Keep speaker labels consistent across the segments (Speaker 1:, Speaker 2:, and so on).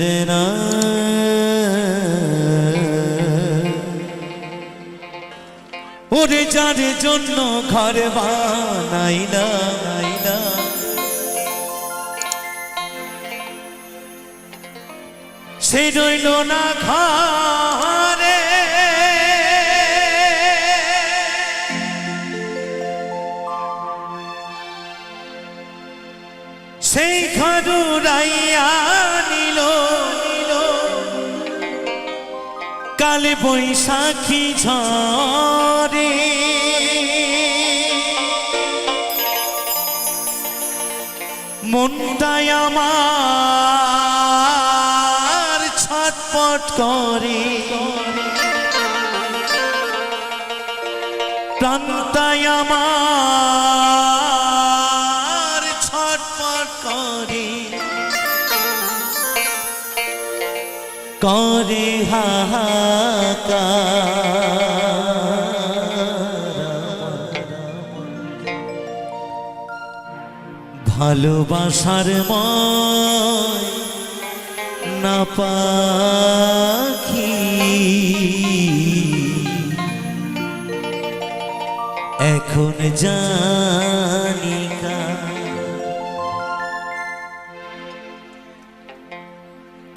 Speaker 1: বেদনা ওরে যার জন্য ঘর বানাই না সে রইল না খা কালে বৈশাখী ঝরে মনটাই আমার ছটপট করে। প্রাণটাই আমার করে হাহাকার ভালোবাসার না পাখি। এখন জানি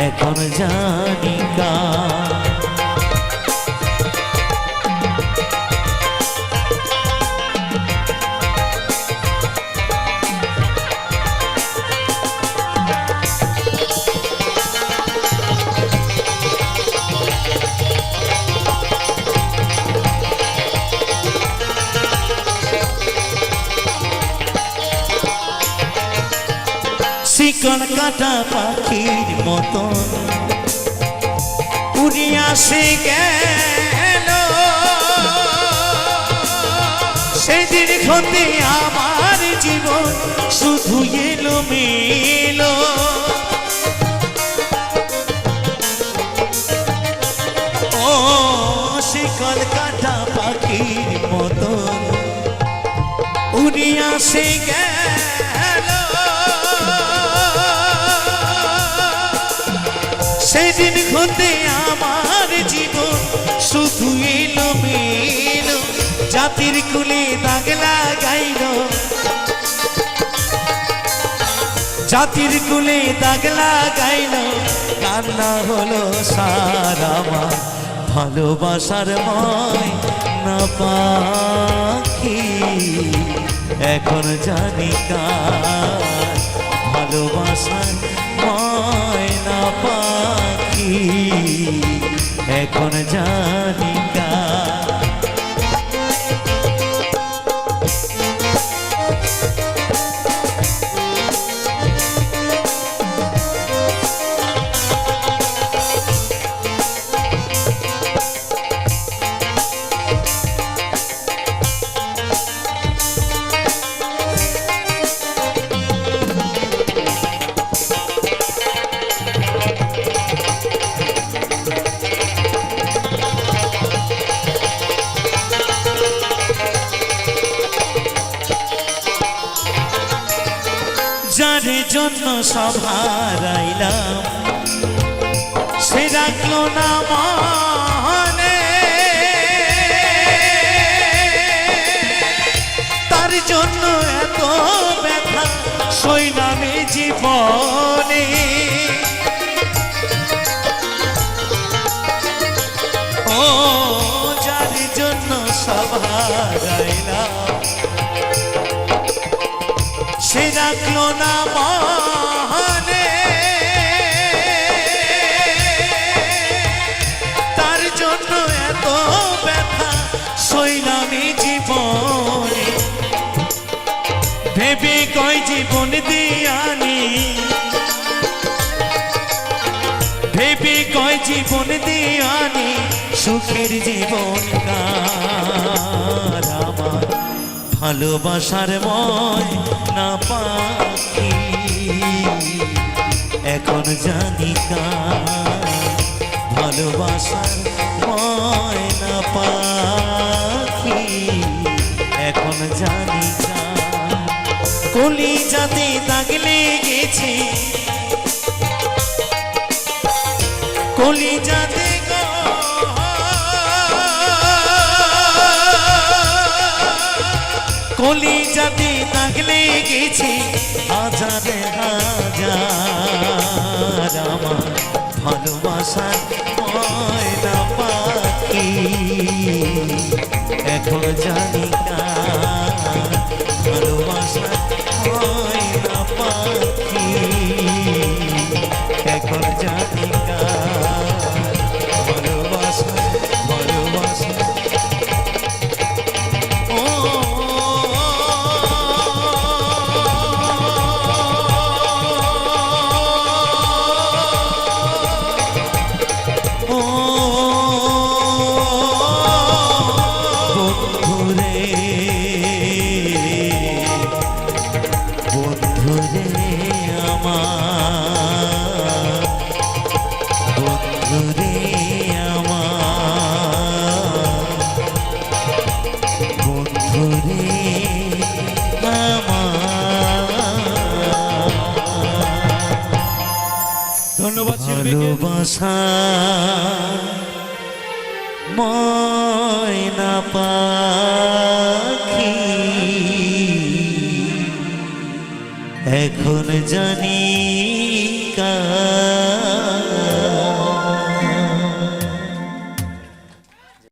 Speaker 1: এখন জানি শিকড় কাটা পাখির মতন উড়িয়া গেল। সেদিন হতে আমার জীবন শুধু এলো মেলো ও শিকড় কাটা পাখির মতো। উড়িয়া গেল। জাতির কুলে দাগ লাগাইল জাতির কুলে দাগ লাগাইল কান্না হলো সারামা ভালোবাসার ময় না পাখি। এখন জানি ভালোবাসার ময়না পাখি। এখন জানি যার জন্য সভারাইলাম সে রাখল না মনে। তার জন্য এত ব্যথা সৈনামে জীবনে। ও, যার জন্য সভারাইলাম রাখল না মনে তার জন্য এত ব্যথা সইলামি জীবন। ভেবে কয় জীবন দিয়ানি। ভেবে কয় জীবন দেয়ানি সুখের জীবন কার? ভালোবাসার ময় না পাখি। এখন জানি কার ভালোবাসার ময় না পাখি। এখন জানি কার কলি যাতে দাগ লেগেছে। কলি যাতে কলি যাতে তাগলে গেছি হাজারে হাজার আমার ভালোবাসার ময়না পাখি। এখন জানি কার ভালোবাসার ভালোবাসা ময়না পাখি। এখন জানি